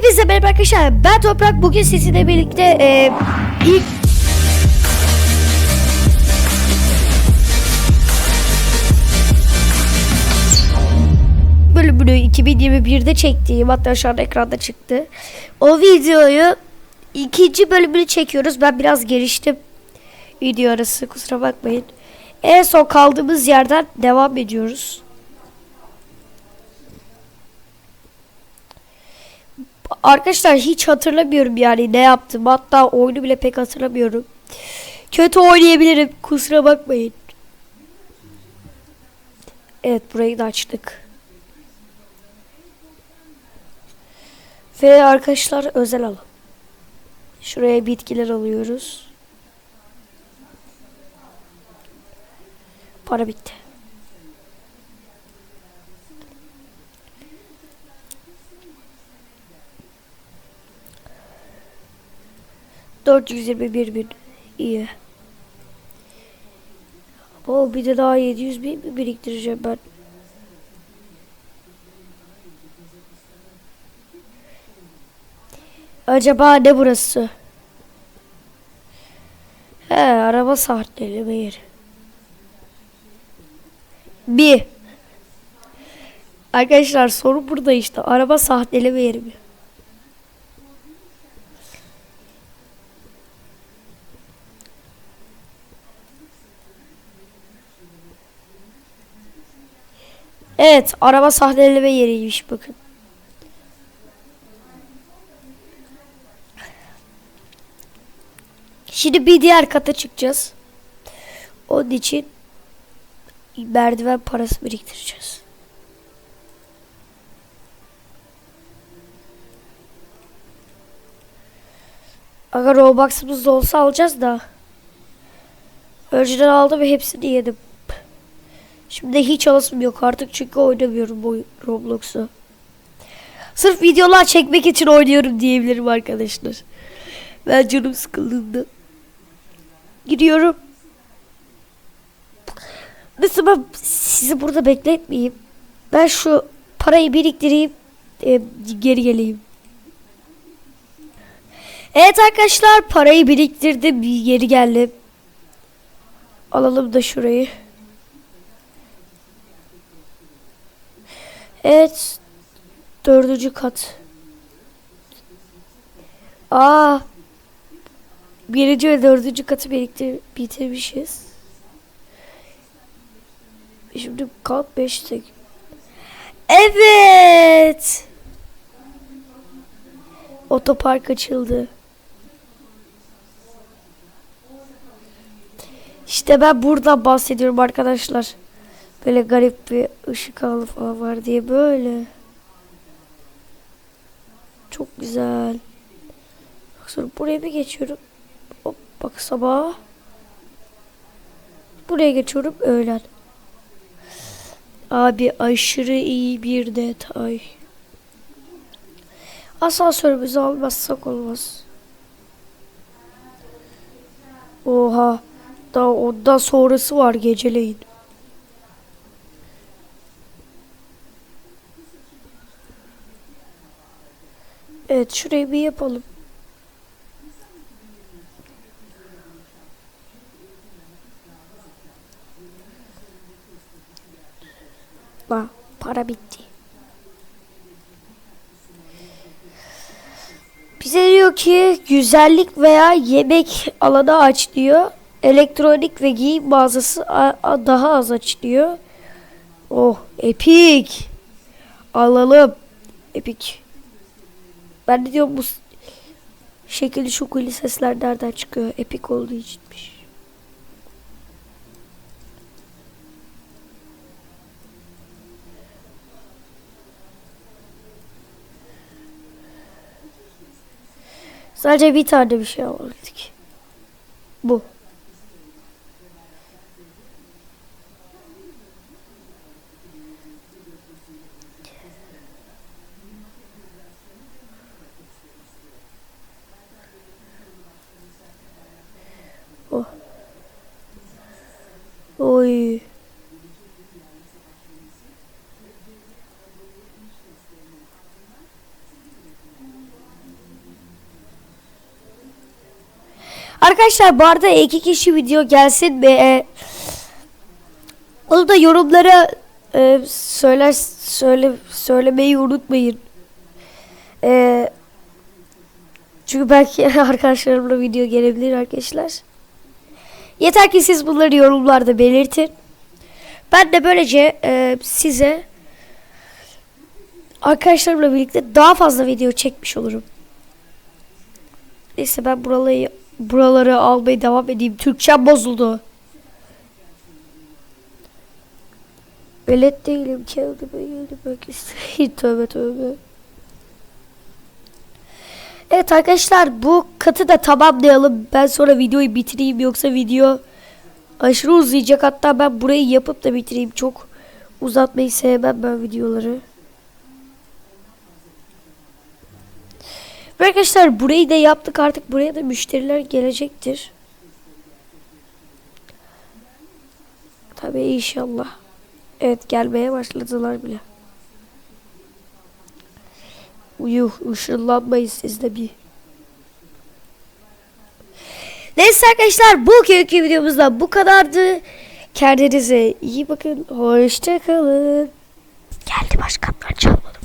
Hepinize merhaba arkadaşlar. Ben Toprak. Bugün sizinle birlikte e, ilk bölümünü 2021'de çektiğim hatta şu an ekranda çıktı. O videoyu ikinci bölümünü çekiyoruz. Ben biraz geliştim video arası kusura bakmayın. En son kaldığımız yerden devam ediyoruz. Arkadaşlar hiç hatırlamıyorum yani ne yaptım. Hatta oyunu bile pek hatırlamıyorum. Kötü oynayabilirim. Kusura bakmayın. Evet burayı da açtık. Ve arkadaşlar özel alan. Şuraya bitkiler alıyoruz. Para bitti. Dört yüz yirmi bir bin. İyi. O bir de daha 700 bin biriktireceğim ben? Acaba ne burası? He araba saatleri yeri. Bir. Arkadaşlar soru burada işte. Araba sahteleme yeri mi? Evet, araba sahteleme yeriymiş bakın. Şimdi bir diğer kata çıkacağız. Onun için merdiven parası biriktireceğiz. Aga Roblox'ımız da olsa alacağız da. Önceden aldım ve hepsini yedim. Şimdi hiç alasım yok artık çünkü oynamıyorum bu Roblox'u. Sırf videolar çekmek için oynuyorum diyebilirim arkadaşlar. Ben canım sıkıldığında. Gidiyorum. Mesela ben sizi burada bekletmeyeyim. Ben şu parayı biriktireyim. e, geri geleyim. Evet arkadaşlar parayı biriktirdim. Geri geldim. Alalım da şurayı. Evet. Dördüncü kat. Aa. Birinci ve dördüncü katı biriktir bitirmişiz. Şimdi kat beşte. Evet. Otopark açıldı. İşte ben burada bahsediyorum arkadaşlar. Böyle garip bir ışık alı falan var diye böyle. Çok güzel. Bak sonra buraya bir geçiyorum. Hop bak sabah. Buraya geçiyorum öğlen. Abi aşırı iyi bir detay. Asansörümüzü almazsak olmaz. Oha. Daha ondan sonrası var geceleyin. Evet şurayı bir yapalım. Bak para bitti. Bize diyor ki güzellik veya yemek alanı aç diyor. Elektronik ve giyim mağazası daha az aç diyor. Oh epik. Alalım. Epik. Ben de diyorum bu şekilli şukuli sesler nereden çıkıyor? Epik olduğu içinmiş. Sadece bir tane bir şey aldık. Bu. Oh. Oy. Arkadaşlar bu arada iki kişi video gelsin mi? Ee, onu da yorumlara e, söyler söyle söylemeyi unutmayın. Ee, çünkü belki arkadaşlarımla video gelebilir arkadaşlar. Yeter ki siz bunları yorumlarda belirtin. Ben de böylece e, size arkadaşlarımla birlikte daha fazla video çekmiş olurum. Neyse ben buraları buraları almaya devam edeyim. Türkçem bozuldu. Velet değilim kendime yenilmek istedim. tövbe tövbe. Evet arkadaşlar bu katı da tamamlayalım. Ben sonra videoyu bitireyim yoksa video aşırı uzayacak. Hatta ben burayı yapıp da bitireyim. Çok uzatmayı sevmem ben videoları. Ve arkadaşlar burayı da yaptık artık buraya da müşteriler gelecektir. Tabii inşallah. Evet gelmeye başladılar bile. Uyuh ışınlanmayın siz de bir. Neyse arkadaşlar bu köykü videomuzda bu kadardı. Kendinize iyi bakın. Hoşçakalın. Geldi başkanlar çalmadım.